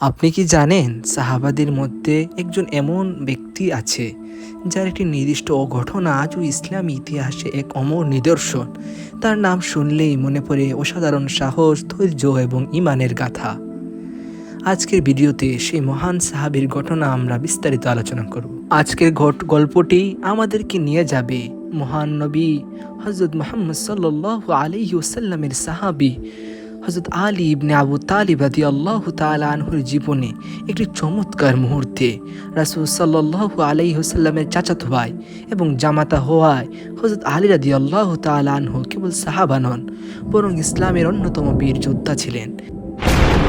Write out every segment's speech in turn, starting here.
আপনি কি জানেন সাহাবাদের মধ্যে একজন এমন ব্যক্তি আছে যার একটি নির্দিষ্ট ঘটনা আজও ইসলামী ইতিহাসে এক অমর নিদর্শন? তার নাম শুনলেই মনে পড়ে অসাধারণ সাহস, ধৈর্য এবং ইমানের গাথা। আজকের ভিডিওতে সেই মহান সাহাবীর ঘটনা আমরা বিস্তারিত আলোচনা করব। আজকের ঘট গল্পটি আমাদেরকে নিয়ে যাবে মহান নবী হজরত মোহাম্মদ সাল্লাহ আলাইহি ওসাল্লামের সাহাবী হজরত আলী ইবনে আবু তালিব আদি আল্লাহ আনহুর জীবনে একটি চমৎকার মুহূর্তে রাসুল সাল্লাহ আলাই হুসাল্লামের চাচাত ভাই এবং জামাতা হওয়ায় হজরত আলী রাদি আল্লাহ আনহু কেবল সাহাবা নন, বরং ইসলামের অন্যতম বীর যোদ্ধা ছিলেন।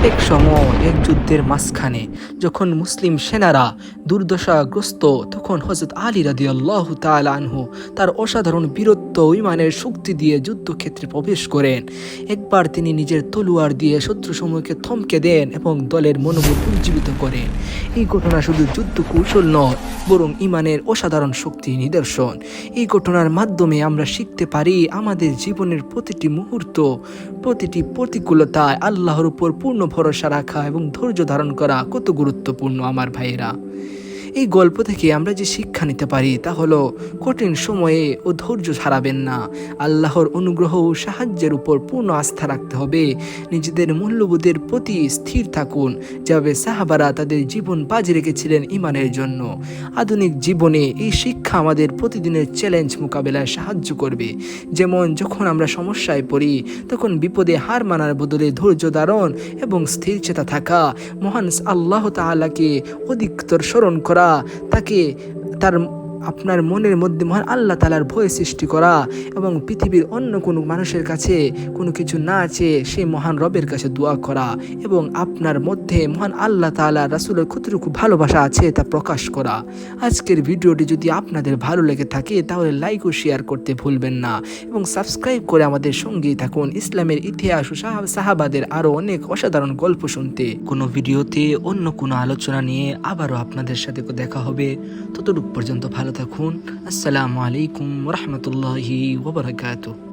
এক সময় এক যুদ্ধের মাঝখানে যখন মুসলিম সেনারা দুর্দশাগ্রস্ত, তখন হজরত আলী রাদি আল্লাহ আনহু তার অসাধারণ বীরত্ব ইমানের শক্তি দিয়ে যুদ্ধক্ষেত্রে প্রবেশ করেন। একবার তিনি নিজের তলোয়ার দিয়ে শত্রু সমূহকে থমকে দেন এবং দলের মনোবল উজ্জীবিত করেন। এই ঘটনা শুধু যুদ্ধ কৌশল নয়, বরং ইমানের অসাধারণ শক্তি নিদর্শন। এই ঘটনার মাধ্যমে আমরা শিখতে পারি আমাদের জীবনের প্রতিটি মুহূর্ত, প্রতিটি প্রতিকূলতায় আল্লাহর উপর পূর্ণ ভরসা রাখা এবং ধৈর্য ধারণ করা কত গুরুত্বপূর্ণ আমার ভাইয়েরা। এই গল্প থেকে আমরা যে শিক্ষা নিতে পারি তা হলো কঠিন সময়ে ও ধৈর্য হারাবেন না। আল্লাহর অনুগ্রহ ও সাহায্যের উপর পূর্ণ আস্থা রাখতে হবে। নিজেদের মূল্যবোধের প্রতি স্থির থাকুন, যেভাবে সাহাবারা তাদের জীবন বাজি রেখেছিলেন ইমানের জন্য। আধুনিক জীবনে এই শিক্ষা আমাদের প্রতিদিনের চ্যালেঞ্জ মোকাবেলায় সাহায্য করবে। যেমন যখন আমরা সমস্যায় পড়ি, তখন বিপদে হার মানার বদলে ধৈর্য ধারণ এবং স্থির চেতা থাকা মহান আল্লাহ তাআলাকে অধিকতর স্মরণ করা তাকে তার আপনার মনের মধ্যে মহান আল্লাহ তালার ভয় সৃষ্টি করা এবং পৃথিবীর অন্য কোনো মানুষের কাছে কোনো কিছু না চেয়ে সেই মহান রবের কাছে দোয়া করা এবং আপনার মধ্যে মহান আল্লাহ তালা রাসুলের কতটুকু ভালোবাসা আছে তা প্রকাশ করা। আজকের ভিডিওটি যদি আপনাদের ভালো লেগে থাকে তাহলে লাইক ও শেয়ার করতে ভুলবেন না এবং সাবস্ক্রাইব করে আমাদের সঙ্গেই থাকুন। ইসলামের ইতিহাস ও সাহা- সাহাবাদের আরও অনেক অসাধারণ গল্প শুনতে। কোনো ভিডিওতে অন্য কোনো আলোচনা নিয়ে আবারও আপনাদের সাথে দেখা হবে। ততটুক পর্যন্ত ভালো تكون. السلام عليكم ورحمة الله وبركاته.